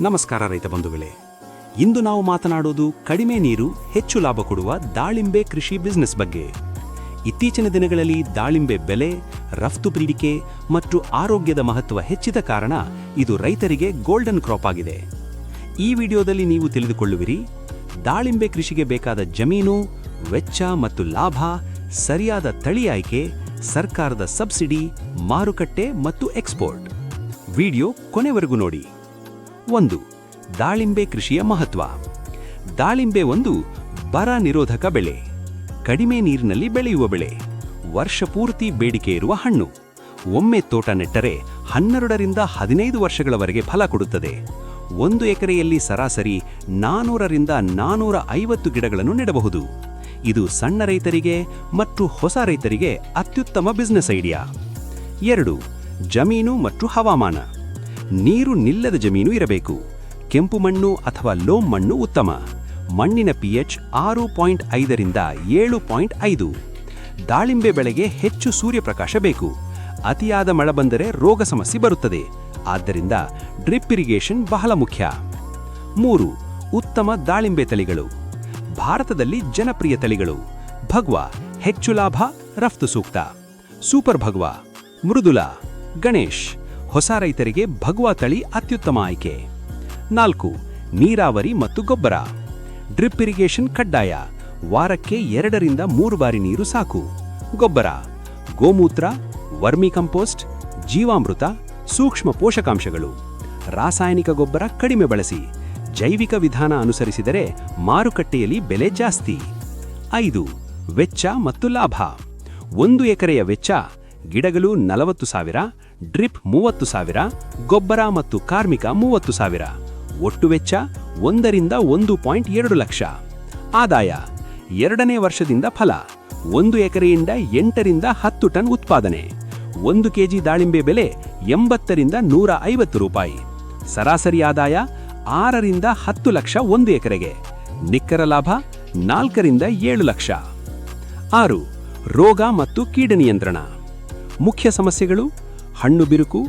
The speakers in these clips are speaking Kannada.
ನಮಸ್ಕಾರ ರೈತ ಬಂಧುಗಳೇ. ಇಂದು ನಾವು ಮಾತನಾಡೋದು ಕಡಿಮೆ ನೀರು, ಹೆಚ್ಚು ಲಾಭ ಕೊಡುವ ದಾಳಿಂಬೆ ಕೃಷಿ ಬಿಸ್ನೆಸ್ ಬಗ್ಗೆ. ಇತ್ತೀಚಿನ ದಿನಗಳಲ್ಲಿ ದಾಳಿಂಬೆ ಬೆಲೆ, ರಫ್ತು ಬೇಡಿಕೆ ಮತ್ತು ಆರೋಗ್ಯದ ಮಹತ್ವ ಹೆಚ್ಚಿದ ಕಾರಣ ಇದು ರೈತರಿಗೆ ಗೋಲ್ಡನ್ ಕ್ರಾಪ್ ಆಗಿದೆ. ಈ ವಿಡಿಯೋದಲ್ಲಿ ನೀವು ತಿಳಿದುಕೊಳ್ಳುವಿರಿ, ದಾಳಿಂಬೆ ಕೃಷಿಗೆ ಬೇಕಾದ ಜಮೀನು, ವೆಚ್ಚ ಮತ್ತು ಲಾಭ, ಸರಿಯಾದ ತಳಿ ಆಯ್ಕೆ, ಸರ್ಕಾರದ ಸಬ್ಸಿಡಿ, ಮಾರುಕಟ್ಟೆ ಮತ್ತು ಎಕ್ಸ್ಪೋರ್ಟ್ ವಿಡಿಯೋ ಕೊನೆವರೆಗೂ ನೋಡಿ. ಒಂದು, ದಾಳಿಂಬೆ ಕೃಷಿಯ ಮಹತ್ವ. ದಾಳಿಂಬೆ ಒಂದು ಬರ ನಿರೋಧಕ ಬೆಳೆ. ಕಡಿಮೆ ನೀರಿನಲ್ಲಿ ಬೆಳೆಯುವ ಬೆಳೆ. ವರ್ಷಪೂರ್ತಿ ಬೇಡಿಕೆ ಇರುವ ಹಣ್ಣು. ಒಮ್ಮೆ ತೋಟ ನೆಟ್ಟರೆ ಹನ್ನೆರಡರಿಂದ ಹದಿನೈದು ವರ್ಷಗಳವರೆಗೆ ಫಲ ಕೊಡುತ್ತದೆ. ಒಂದು ಎಕರೆಯಲ್ಲಿ ಸರಾಸರಿ ನಾನೂರರಿಂದ ನಾನೂರ ಐವತ್ತು ಗಿಡಗಳನ್ನು ನೆಡಬಹುದು. ಇದು ಸಣ್ಣ ರೈತರಿಗೆ ಮತ್ತು ಹೊಸ ರೈತರಿಗೆ ಅತ್ಯುತ್ತಮ ಬಿಸ್ನೆಸ್ ಐಡಿಯಾ ಎರಡು, ಜಮೀನು ಮತ್ತು ಹವಾಮಾನ. ನೀರು ನಿಲ್ಲದ ಜಮೀನು ಇರಬೇಕು. ಕೆಂಪು ಮಣ್ಣು ಅಥವಾ ಲೋಮ್ ಮಣ್ಣು ಉತ್ತಮ. ಮಣ್ಣಿನ ಪಿಎಚ್ ಆರು ಪಾಯಿಂಟ್ ಐದರಿಂದ ಏಳು ಪಾಯಿಂಟ್ ಐದು. ದಾಳಿಂಬೆ ಬೆಳೆಗೆ ಹೆಚ್ಚು ಸೂರ್ಯಪ್ರಕಾಶ ಬೇಕು. ಅತಿಯಾದ ಮಳೆ ಬಂದರೆ ರೋಗ ಸಮಸ್ಯೆ ಬರುತ್ತದೆ. ಆದ್ದರಿಂದ ಡ್ರಿಪ್ ಇರಿಗೇಷನ್ ಬಹಳ ಮುಖ್ಯ. ಮೂರು, ಉತ್ತಮ ದಾಳಿಂಬೆ ತಳಿಗಳು. ಭಾರತದಲ್ಲಿ ಜನಪ್ರಿಯ ತಳಿಗಳು. ಭಗ್ವ, ಹೆಚ್ಚು ಲಾಭ, ರಫ್ತು ಸೂಕ್ತ. ಸೂಪರ್ ಭಗ್ವ, ಮೃದುಲ, ಗಣೇಶ್. ಹೊಸ ರೈತರಿಗೆ ಭಗ್ವಾ ತಳಿ ಅತ್ಯುತ್ತಮ ಆಯ್ಕೆ. ನಾಲ್ಕು, ನೀರಾವರಿ ಮತ್ತು ಗೊಬ್ಬರ. ಡ್ರಿಪ್ ಇರಿಗೇಷನ್ ಕಡ್ಡಾಯ. ವಾರಕ್ಕೆ ಎರಡರಿಂದ ಮೂರು ಬಾರಿ ನೀರು ಸಾಕು. ಗೊಬ್ಬರ. ಗೋಮೂತ್ರ, ವರ್ಮಿ ಕಂಪೋಸ್ಟ್, ಜೀವಾಮೃತ, ಸೂಕ್ಷ್ಮ ಪೋಷಕಾಂಶಗಳು. ರಾಸಾಯನಿಕ ಗೊಬ್ಬರ ಕಡಿಮೆ ಬಳಸಿ. ಜೈವಿಕ ವಿಧಾನ ಅನುಸರಿಸಿದರೆ ಮಾರುಕಟ್ಟೆಯಲ್ಲಿ ಬೆಲೆ ಜಾಸ್ತಿ. ಐದು, ವೆಚ್ಚ ಮತ್ತು ಲಾಭ. ಒಂದು ಎಕರೆಯ ವೆಚ್ಚ ಗಿಡಗಳು ನಲವತ್ತು ಸಾವಿರ ಡ್ರಿಪ್ ಮೂವತ್ತು ಸಾವಿರ, ಗೊಬ್ಬರ ಮತ್ತು ಕಾರ್ಮಿಕ ಮೂವತ್ತು ಸಾವಿರ. ಒಟ್ಟು ವೆಚ್ಚ ಒಂದರಿಂದ ಒಂದು ಪಾಯಿಂಟ್ ಎರಡು ಲಕ್ಷ. ಆದಾಯ ಎರಡನೇ ವರ್ಷದಿಂದ ಫಲ. ಒಂದು ಎಕರೆಯಿಂದ ಎಂಟರಿಂದ ಹತ್ತು ಟನ್ ಉತ್ಪಾದನೆ. ಒಂದು ಕೆಜಿ ದಾಳಿಂಬೆ ಬೆಲೆ ಎಂಬತ್ತರಿಂದ ನೂರ ಐವತ್ತು ರೂಪಾಯಿ. ಸರಾಸರಿ ಆದಾಯ ಆರರಿಂದ ಹತ್ತು ಲಕ್ಷ ಒಂದು ಎಕರೆಗೆ. ನಿಖರ ಲಾಭ ನಾಲ್ಕರಿಂದ ಏಳು ಲಕ್ಷ. ಆರು, ರೋಗ ಮತ್ತು ಕೀಟ ನಿಯಂತ್ರಣ. ಮುಖ್ಯ ಸಮಸ್ಯೆಗಳು ಹಣ್ಣು ಬಿರುಕು,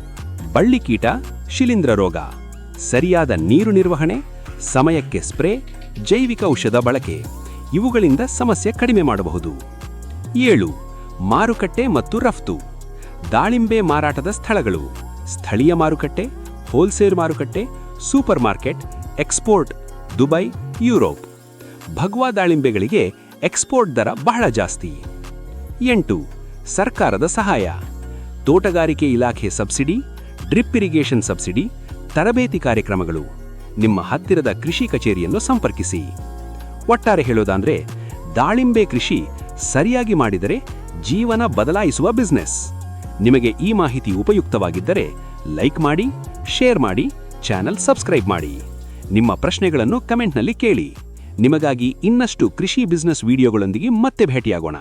ಬಳ್ಳಿ ಕೀಟ, ಶಿಲೀಂಧ್ರ ರೋಗ. ಸರಿಯಾದ ನೀರು ನಿರ್ವಹಣೆ, ಸಮಯಕ್ಕೆ ಸ್ಪ್ರೇ, ಜೈವಿಕ ಔಷಧ ಬಳಕೆ. ಇವುಗಳಿಂದ ಸಮಸ್ಯೆ ಕಡಿಮೆ ಮಾಡಬಹುದು. ಏಳು, ಮಾರುಕಟ್ಟೆ ಮತ್ತು ರಫ್ತು. ದಾಳಿಂಬೆ ಮಾರಾಟದ ಸ್ಥಳಗಳು. ಸ್ಥಳೀಯ ಮಾರುಕಟ್ಟೆ, ಹೋಲ್ಸೇಲ್ ಮಾರುಕಟ್ಟೆ, supermarket, export, Dubai, Europe. Bhagwa ದಾಳಿಂಬೆಗಳಿಗೆ export ದರ ಬಹಳ ಜಾಸ್ತಿ. ಎಂಟು, ಸರ್ಕಾರದ ಸಹಾಯ. ತೋಟಗಾರಿಕೆ ಇಲಾಖೆ ಸಬ್ಸಿಡಿ, ಡ್ರಿಪ್ ಇರಿಗೇಷನ್ ಸಬ್ಸಿಡಿ, ತರಬೇತಿ ಕಾರ್ಯಕ್ರಮಗಳು. ನಿಮ್ಮ ಹತ್ತಿರದ ಕೃಷಿ ಕಚೇರಿಯನ್ನು ಸಂಪರ್ಕಿಸಿ. ಒಟ್ಟಾರೆ ಹೇಳೋದಾದ್ರೆ, ದಾಳಿಂಬೆ ಕೃಷಿ ಸರಿಯಾಗಿ ಮಾಡಿದರೆ ಜೀವನ ಬದಲಾಯಿಸುವ ಬಿಸ್ನೆಸ್ ನಿಮಗೆ ಈ ಮಾಹಿತಿ ಉಪಯುಕ್ತವಾಗಿದ್ದರೆ ಲೈಕ್ ಮಾಡಿ, ಶೇರ್ ಮಾಡಿ, ಚಾನೆಲ್ ಸಬ್ಸ್ಕ್ರೈಬ್ ಮಾಡಿ. ನಿಮ್ಮ ಪ್ರಶ್ನೆಗಳನ್ನು ಕಮೆಂಟ್ನಲ್ಲಿ ಕೇಳಿ. ನಿಮಗಾಗಿ ಇನ್ನಷ್ಟು ಕೃಷಿ ಬಿಸ್ನೆಸ್ ವಿಡಿಯೋಗಳೊಂದಿಗೆ ಮತ್ತೆ ಭೇಟಿಯಾಗೋಣ.